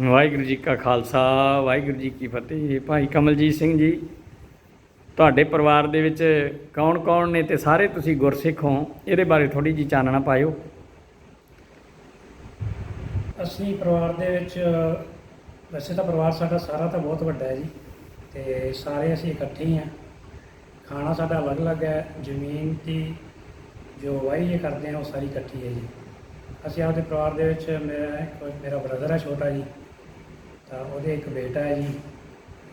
ਵਾਹਿਗੁਰੂ ਜੀ ਕਾ ਖਾਲਸਾ, ਵਾਹਿਗੁਰੂ ਜੀ ਕੀ ਫਤਿਹ। ਭਾਈ ਕਮਲਜੀਤ ਸਿੰਘ ਜੀ, ਤੁਹਾਡੇ ਪਰਿਵਾਰ ਦੇ ਵਿੱਚ ਕੌਣ-ਕੌਣ ਨੇ ਤੇ ਸਾਰੇ ਤੁਸੀਂ ਗੁਰਸਿੱਖ ਹੋ? ਇਹਦੇ ਬਾਰੇ ਥੋੜੀ ਜੀ ਚਾਨਣਾ ਪਾਇਓ। ਅਸੀਂ ਪਰਿਵਾਰ ਦੇ ਵਿੱਚ, ਵੈਸੇ ਤਾਂ ਪਰਿਵਾਰ ਸਾਡਾ ਸਾਰਾ ਤਾਂ ਬਹੁਤ ਵੱਡਾ ਹੈ ਜੀ, ਤੇ ਸਾਰੇ ਅਸੀਂ ਇਕੱਠੇ ਹੀ ਆ ਖਾਣਾ ਸਾਡਾ ਅਲੱਗ-ਅਲੱਗ ਹੈ, ਜ਼ਮੀਨ ਦੀ ਜੋ ਵਾਹੀ ਕਰਦੇ ਆ ਉਹ ਸਾਰੀ ਇਕੱਠੀ ਹੈ ਜੀ। ਅਸੀਂ ਆਪਦੇ ਪਰਿਵਾਰ ਦੇ ਵਿੱਚ ਮੇਰਾ ਮੇਰਾ ਬ੍ਰਦਰ ਹੈ ਛੋਟਾ ਜੀ ਤਾਂ ਉਹਦੇ ਇੱਕ ਬੇਟਾ ਹੈ ਜੀ,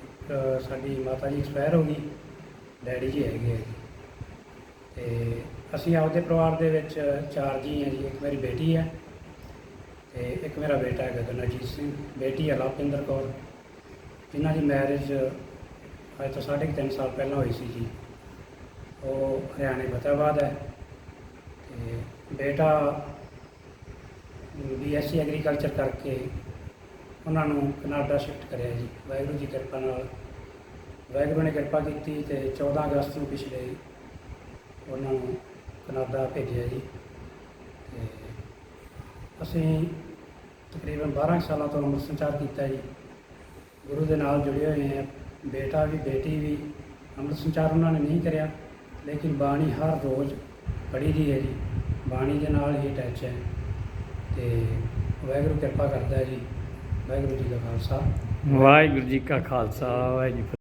ਇੱਕ ਸਾਡੀ ਮਾਤਾ ਜੀ ਐਕਸਪਾਇਰ ਹੋ ਗਈ, ਡੈਡੀ ਜੀ ਹੈਗੇ ਆ ਜੀ। ਤੇ ਅਸੀਂ ਆਪਦੇ ਪਰਿਵਾਰ ਦੇ ਵਿੱਚ ਚਾਰ ਜੀ ਹਾਂ ਜੀ, ਇੱਕ ਮੇਰੀ ਬੇਟੀ ਹੈ ਤੇ ਇੱਕ ਮੇਰਾ ਬੇਟਾ ਹੈ ਗਗਨਜੀਤ ਸਿੰਘ, ਬੇਟੀ ਹੈ ਲਵਪਿੰਦਰ ਕੌਰ, ਜਿਨ੍ਹਾਂ ਦੀ ਮੈਰਿਜ ਅੱਜ ਤੋਂ ਸਾਢੇ ਕੁ ਤਿੰਨ ਸਾਲ ਪਹਿਲਾਂ ਹੋਈ ਸੀ ਜੀ। ਉਹ ਹਰਿਆਣੇ ਫਤਿਹਾਬਾਦ ਹੈ ਤੇ ਬੇਟਾ ਬੀਐਸਸੀ ਐਗਰੀਕਲਚਰ ਕਰਕੇ ਉਹਨਾਂ ਨੂੰ ਕਨਾਡਾ ਸ਼ਿਫਟ ਕਰਿਆ ਜੀ। ਵਾਹਿਗੁਰੂ ਜੀ ਦੀ ਕਿਰਪਾ ਨਾਲ। ਵਾਹਿਗੁਰੂ ਨੇ ਕਿਰਪਾ ਕੀਤੀ ਤੇ 14 ਅਗਸਤ ਨੂੰ ਪਿਛਲੇ ਉਹਨਾਂ ਨੂੰ ਕਨਾਡਾ ਭੇਜਿਆ ਜੀ। ਤੇ ਅਸੀਂ ਤਕਰੀਬਨ 12 ਕੁ ਸਾਲਾਂ ਤੋਂ ਅੰਮ੍ਰਿਤ ਸੰਚਾਰ ਕੀਤਾ ਜੀ। ਗੁਰੂ ਦੇ ਨਾਲ ਜੁੜੇ ਹੋਏ ਹਾਂ। ਬੇਟਾ ਵੀ, ਬੇਟੀ ਵੀ, ਅੰਮ੍ਰਿਤ ਸੰਚਾਰ ਉਹਨਾਂ ਨੇ ਨਹੀਂ ਕਰਿਆ, ਲੇਕਿਨ ਬਾਣੀ ਹਰ ਰੋਜ਼ ਪੜ੍ਹੀ ਦੀ ਹੈ ਜੀ। ਬਾਣੀ ਦੇ ਨਾਲ ਹੀ ਅਟੈਚ ਹੈ। ਤੇ ਵਾਹਿਗੁਰੂ ਕਿਰਪਾ ਕਰਦਾ ਹੈ ਜੀ। ਵਾਹਿਗੁਰੂ ਜੀ ਦਾ ਖਾਲਸਾ ਵਾਹਿਗੁਰੂ ਜੀ ਕਾ ਖਾਲਸਾ ਵਾਹਿਗੁਰੂ ਫਤਿਹ।